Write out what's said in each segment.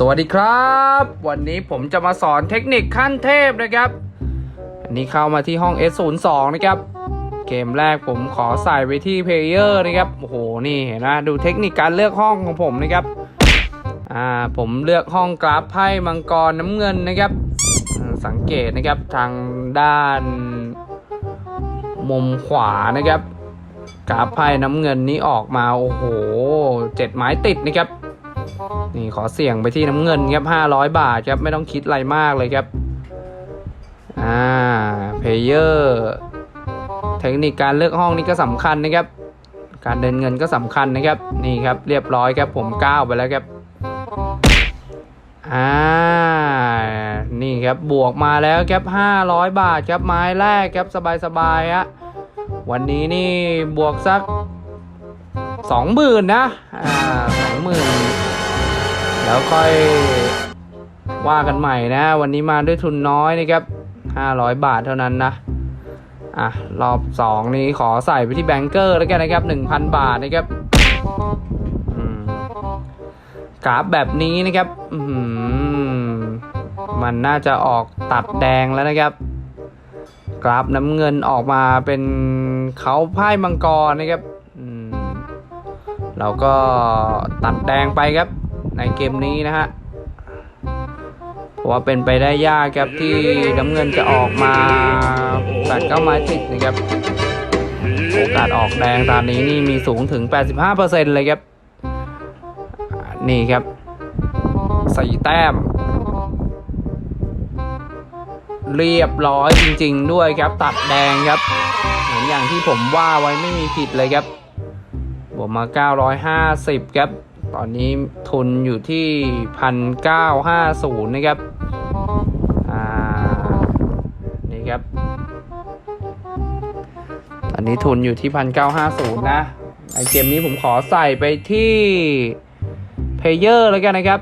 สวัสดีครับ วันนี้ผมจะมาสอนเทคนิคขั้นเทพนะครับ อันนี้เข้ามาที่ห้อง S02 นะครับ เกมแรกผมขอใส่ไปที่เพลเยอร์นะครับ โอ้โห นี่เห็นไหมดูเทคนิคการเลือกห้องของผมนะครับ อ่า ผมเลือกห้องกราฟไพ่มังกรน้ำเงินนะครับ สังเกตนะครับทางด้านมุมขวานะครับ กราฟไพ่น้ำเงินนี้ออกมา โอ้โหเจ็ดไม้ติดนะครับ นี่ขอเสี่ยงไปที่น้ำเงินครับ500บาทครับไม่ต้องคิดอะไรมากเลยครับ อ่าเพลเยอร์เทคนิคการเลือกห้องนี่ก็สำคัญนะครับ การเดินเงินก็สำคัญนะครับ นี่ครับเรียบร้อยครับผมก้าวไปแล้วครับอ่า นี่ครับบวกมาแล้วครับ500 บาทครับไม้แรกครับสบายๆฮะวันนี้นี่บวกสักสองหมื่นนะอ่าสองหมื่น แล้วค่อยว่ากันใหม่นะ วันนี้มาด้วยทุนน้อยนะครับ 500 บาทเท่านั้นนะ อะ รอบ 2 นี้ขอใส่ไปที่แบงเกอร์แล้วกันนะครับ 1,000 บาทนะครับกราฟแบบนี้นะครับมันน่าจะออกตัดแดงแล้วนะครับ กราฟน้ำเงินออกมาเป็นเขาไพ่มังกรนะครับเราก็ตัดแดงไปครับ ในเกมนี้นะฮะเพราะว่าเป็นไปได้ยากครับที่น้ำเงินจะออกมาแปดเก้าไม้ติดนะครับโอกาสออกแดงตอนนี้นี่มีสูงถึง 85%เลยครับ นี่ครับสี่แต้ม เรียบร้อยจริง ๆ ด้วยครับ ตัดแดงครับ เหมือนอย่างที่ผมว่าไว้ไม่มีผิดเลยครับบวกมา 950 ครับ ตอนนี้ทุนอยู่ที่1,950นย์นะครับ อ่า นี่ครับ ตอนนี้ทุนอยู่ที่1,950นย์นะในเกมนี้ผมขอใส่ไปที่เพเยอร์แล้วกันนะครับ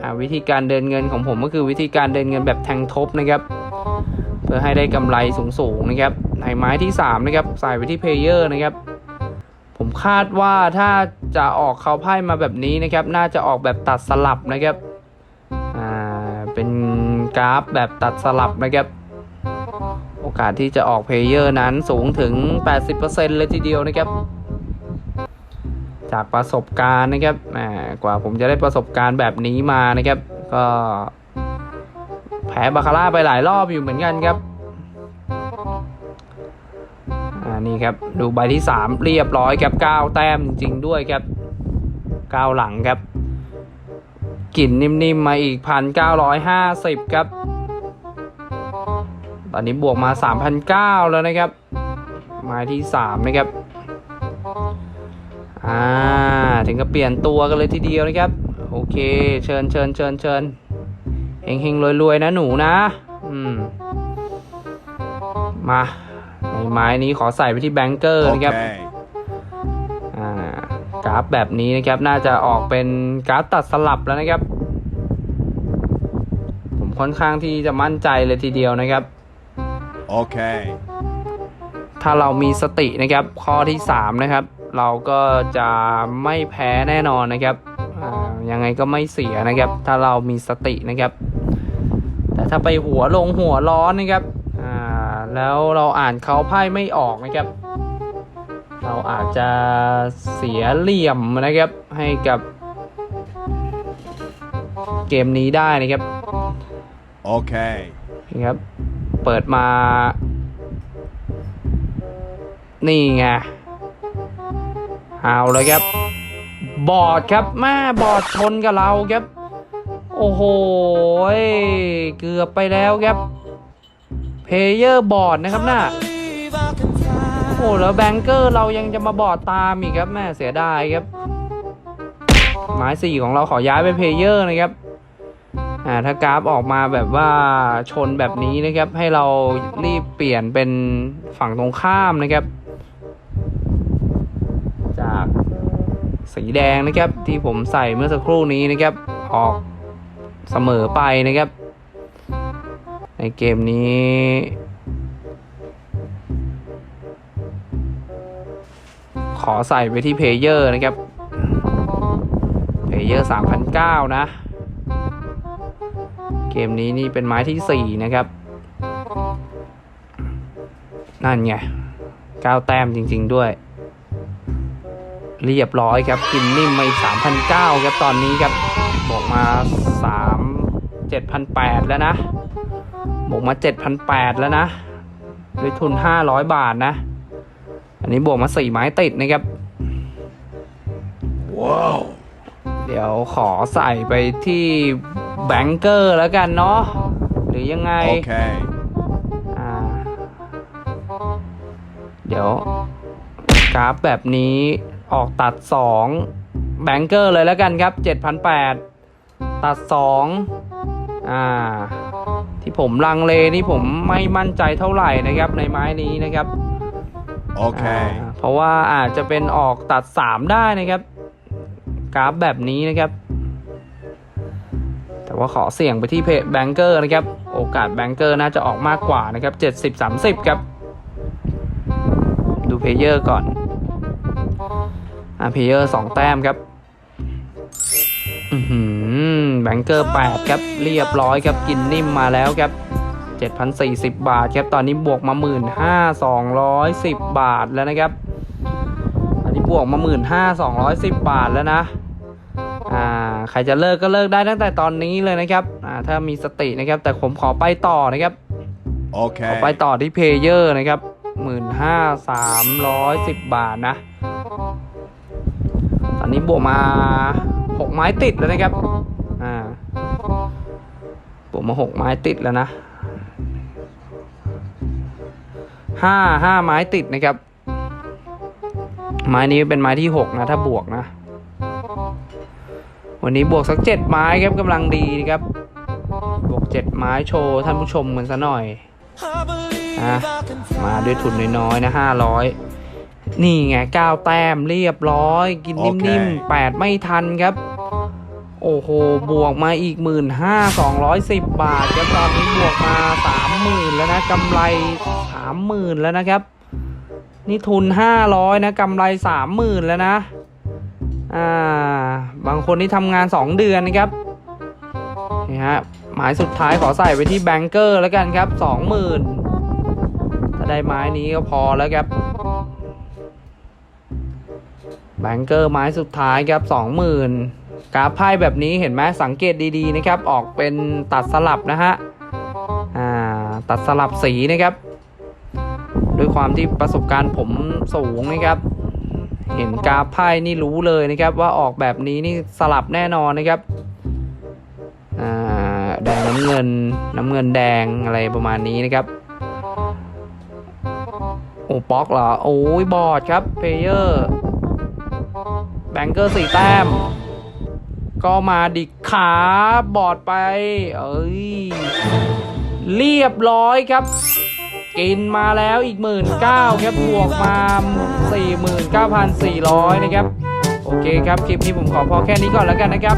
อ่าวิธีการเดินเงินของผมก็คือวิธีการเดินเงินแบบแทงทบนะครับ เพื่อให้ได้กำไรสูงๆนะครับในไม้ที่ 3 นะครับ ใส่ไปที่เพเยอร์นะครับ ผมคาดว่าถ้าจะออกเขาไพ่มาแบบนี้นะครับ น่าจะออกแบบตัดสลับนะครับ อ่า เป็นกราฟแบบตัดสลับนะครับ โอกาสที่จะออกเพลเยอร์นั้นสูงถึง 80%เลยทีเดียวนะครับ จากประสบการณ์นะครับแหมกว่าผมจะได้ประสบการณ์แบบนี้มานะครับ ก็ แพ้บาคาร่าไปหลายรอบอยู่เหมือนกันครับ นี่ครับดูใบที่ 3 เรียบร้อยครับ9แต้มจริงๆด้วยครับ9หลังครับกลิ่นนิ่มๆมาอีก 1,950 ครับ ตอนนี้บวกมา 3,900 แล้วนะครับไม้ที่ 3 นะครับอ่าถึงกับเปลี่ยนตัวกันเลยทีเดียวนะครับ โอเค เชิญเชิญเชิญเชิญเฮงเฮงรวยรวยๆนะหนูนะ อืม มา ไม้นี้ขอใส่ไปที่แบงเกอร์นะครับ Okay. อ่ากราฟแบบนี้นะครับน่าจะออกเป็นกราฟตัดสลับแล้วนะครับ ผมค่อนข้างที่จะมั่นใจเลยทีเดียวนะครับ Okay. ถ้าเรามีสตินะครับข้อที่ 3 นะครับ เราก็จะไม่แพ้แน่นอนนะครับอ่ายังไงก็ไม่เสียนะครับ ถ้าเรามีสตินะครับ แต่ถ้าไปหัวลงหัวร้อนนะครับอ่า แล้วเราอ่านเขาไพ่ไม่ออกนะครับ เราอาจจะเสียเหลี่ยมนะครับให้กับ เกมนี้ได้นะครับ Okay. นี่ครับ เปิดมา นี่ไงเอาเลยครับ บอร์ดครับแม่บอร์ดชนกับเราครับ โอ้โหยเกือบไปแล้วครับ เพเยอร์บอร์ดนะครับน่ะโอ้แล้วแบงเกอร์เรายังจะมาบอดตามอีกครับแม่เสียดายครับ หมายสี่ของเราขอย้ายไปเพเยอร์นะครับอ่าถ้ากราฟออกมาแบบว่าชนแบบนี้นะครับ ให้เรารีบเปลี่ยนเป็นฝั่งตรงข้ามนะครับ จากสีแดงนะครับที่ผมใส่เมื่อสักครู่นี้นะครับ ออกเสมอไปนะครับ ในเกมนี้ ขอใส่ไปที่เพเยอร์นะครับ เพเยอร์3,009นะ เกมนี้นี่เป็นไม้ที่สี่นะครับ นั่นไงเก้าแต้มจริง ๆด้วย เรียบร้อยครับ กินนิ่มมาอีก3,009ครับตอนนี้ครับบอกมา 3 7,800 แล้วนะ บวกมา 7,800 แล้วนะด้วยทุน 500 บาทนะ อันนี้บวกมา 4 ไม้ติดนะครับ Whoa. เดี๋ยวขอใส่ไปที่แบงเกอร์แล้วกันเนาะหรือยังไง Okay. อ่าเดี๋ยวกราฟแบบนี้ออกตัด 2 แบงเกอร์เลยแล้วกันครับ 7,800 ตัด 2 อ่า ที่ผมลังเลนี่ผมไม่มั่นใจเท่าไหร่นะครับในไม้นี้นะครับ Okay. อ่าเพราะว่าอาจจะเป็นออกตัด 3 ได้นะครับ กราฟแบบนี้นะครับ แต่ว่าขอเสี่ยงไปที่เพจแบงเกอร์นะครับ โอกาสแบงเกอร์น่าจะออกมากกว่านะครับ 70 30 ครับ ดูเพลเยอร์ก่อนอ่าเพลเยอร์สองแต้มครับอือหือ แบงเกอร์8ครับเรียบร้อยครับกินนิ่มมาแล้วครับ7,040 บาทครับตอนนี้บวกมา15,210 บาทแล้วนะครับอันนี้บวกมา15,210 บาทแล้วนะอ่าใครจะเลิกก็เลิกได้ตั้งแต่ตอนนี้เลยนะครับอ่าถ้ามีสตินะครับ แต่ผมขอไปต่อนะครับขอ Okay. ไปต่อที่เพลเยอร์นะครับ15,310 บาทนะ ตอนนี้บวกมา 6ไม้ติดแล้วนะครับ อ่าบวกมา6ไม้ติดแล้วนะห้าห้าไม้ติดนะครับ ไม้นี้เป็นไม้ที่หกนะถ้าบวกนะ วันนี้บวกสักเจ็ดไม้ครับกำลังดีนะครับ บวกเจ็ดไม้โชว์ท่านผู้ชมกันซะหน่อยอะมาด้วยทุนน้อยๆนะห้าร้อยนี่ไงเก้าแต้มเรียบร้อย กินโอเคนิ่มๆแปดไม่ทันครับ โอ้โห บวกมาอีกหมื่นห้าสองร้อยสิบบาทครับตอนนี้บวกมาสามหมื่นแล้วนะกำไรสามหมื่นแล้วนะครับ นี่ทุนห้าร้อยนะกำไรสามหมื่นแล้วนะ อ่า บางคนนี่ทำงานสองเดือนนะครับ นี่ฮะ หมายสุดท้ายขอใส่ไปที่แบงเกอร์แล้วกันครับสองหมื่นถ้าได้ไม้นี้ก็พอแล้วครับแบงเกอร์ไม้สุดท้ายครับสองหมื่น กราฟไพ่แบบนี้เห็นไหมสังเกตดีๆนะครับ ออกเป็นตัดสลับนะฮะตัดสลับสีนะครับ ด้วยความที่ประสบการณ์ผมสูงนะครับ เห็นกราฟไพ่นี่รู้เลยนะครับ ว่าออกแบบนี้นี่สลับแน่นอนนะครับแดงน้ำเงินน้ำเงินแดงอะไรประมาณนี้นะครับโอ้ป๊อกเหรอ โอ้ยบอดครับเพเยอร์แบงเกอร์สี่แต้ม ก็มาดิขาบอดไป เอ้ย เรียบร้อยครับ กินมาแล้วอีกหมื่นเก้าครับบวกมา 49,400 นะครับ โอเคครับ คลิปนี้ผมขอพอแค่นี้ก่อนแล้วกันนะครับ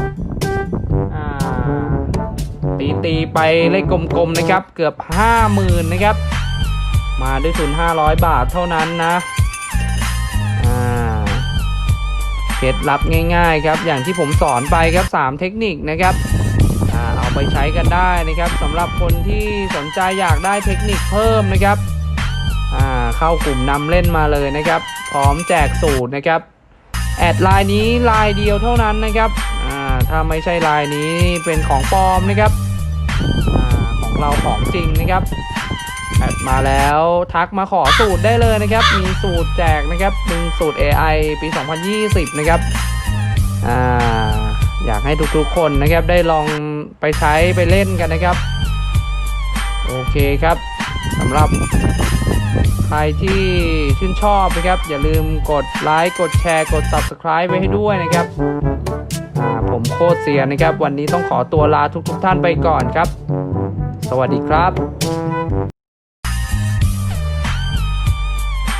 ตีตีไปเลขกลมๆนะครับ เกือบ 50,000 นะครับ มาด้วยทุน500 บาทเท่านั้นนะ เคล็ดลับง่ายๆครับอย่างที่ผมสอนไปครับ 3 เทคนิคนะครับเอาไปใช้กันได้นะครับสำหรับคนที่สนใจอยากได้เทคนิคเพิ่มนะครับเข้ากลุ่มนำเล่นมาเลยนะครับ พร้อมแจกสูตรนะครับแอดไลน์นี้ไลน์เดียวเท่านั้นนะครับถ้าไม่ใช่ไลน์นี้เป็นของปลอมนะครับอของเราของจริงนะครับ อดมาแล้วทักมาขอสูตรได้เลยนะครับ มีสูตรแจกนะครับเป็นสูตร AI ปี 2020 นะครับอ่าอยากให้ทุกๆคนนะครับได้ลองไปใช้ไปเล่นกันนะครับ โอเคครับสำหรับใครที่ชื่นชอบนะครับ อย่าลืมกดไลค์กดแชร์กด Subscribe ไว้ให้ด้วยนะครับผมโคตรเสียนะครับ วันนี้ต้องขอตัวลาทุกๆท่านไปก่อนครับ สวัสดีครับ